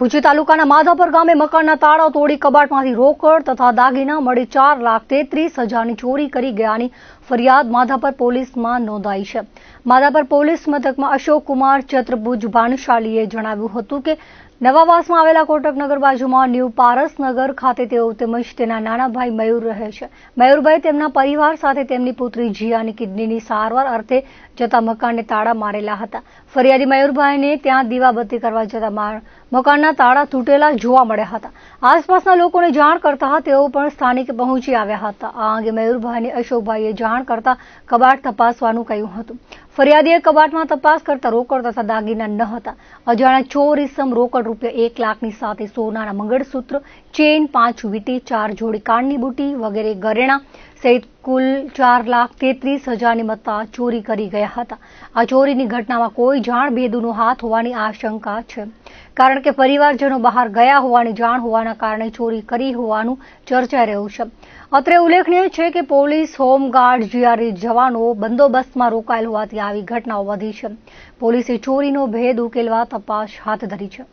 ભુજ તાલુકાના માધાપર ગામે મકાનના તાળા તોડી કબાટમાંથી રોકડ તથા દાગીના મળી ચાર લાખ તેત્રીસ હજારની ચોરી કરી ગયાની ફરિયાદ માધાપર પોલીસમાં નોંધાઈ છે. માધાપર પોલીસ મથકમાં અશોક કુમાર ચત્રભુજ ભાનુશાલીએ જણાવ્યું હતું કે નવાવાસમાં આવેલા કોટકનગર બાજુમાં ન્યૂ પારસનગર ખાતે તેઓ તેમજ તેના નાના ભાઈ મયુર રહે છે. મયુરભાઈ તેમના પરિવાર સાથે તેમની પુત્રી જીયાની કિડનીની સારવાર અર્થે જતા મકાનને તાળા મારેલા હતા. ફરિયાદી મયુરભાઈને ત્યાં દીવાબત્તી કરવા જતા મકાનના તાળા તૂટેલા જોવા મળ્યા હતા. આસપાસના લોકોને જાણ કરતા તેઓ પણ સ્થાનિકે પહોંચી આવ્યા હતા. આ અંગે મયુરભાઈને અશોકભાઈએ જાણ કરતા કબાટ તપાસવાનું કહ્યું હતું. ફરિયાદીએ કબાટમાં તપાસ કરતા રોકડ તથા દાગીના ન હતા. અજાણ્યા ચોર ઇસમ રોકડ રૂપિયા એક લાખની સાથે સોનાના મંગળસૂત્ર ચેન પાંચ વીટી, ચાર જોડી કાનની બુટી વગેરે ઘરેણા સહિત કુલ ચાર લાખ તેત્રીસ હજારની મત્તા ચોરી કરી ગયા હતા. આ ચોરીની ઘટનામાં કોઈ જાણ ભેદુનો હાથ હોવાની આશંકા છે. કારણ કે પરિવારજનો બહાર ગયા હોવાની જાણ હોવાના કારણે ચોરી કરી હોવાનું ચર્ચાઈ રહ્યું છે. અત્રે ઉલ્લેખનીય છે કે પોલીસ, હોમગાર્ડ જીઆરઈ જવાનો બંદોબસ્તમાં રોકાયેલ હોવાથી આવી ઘટનાઓ વધી છે. પોલીસે ચોરીનો ભેદ ઉકેલવા તપાસ હાથ ધરી છે.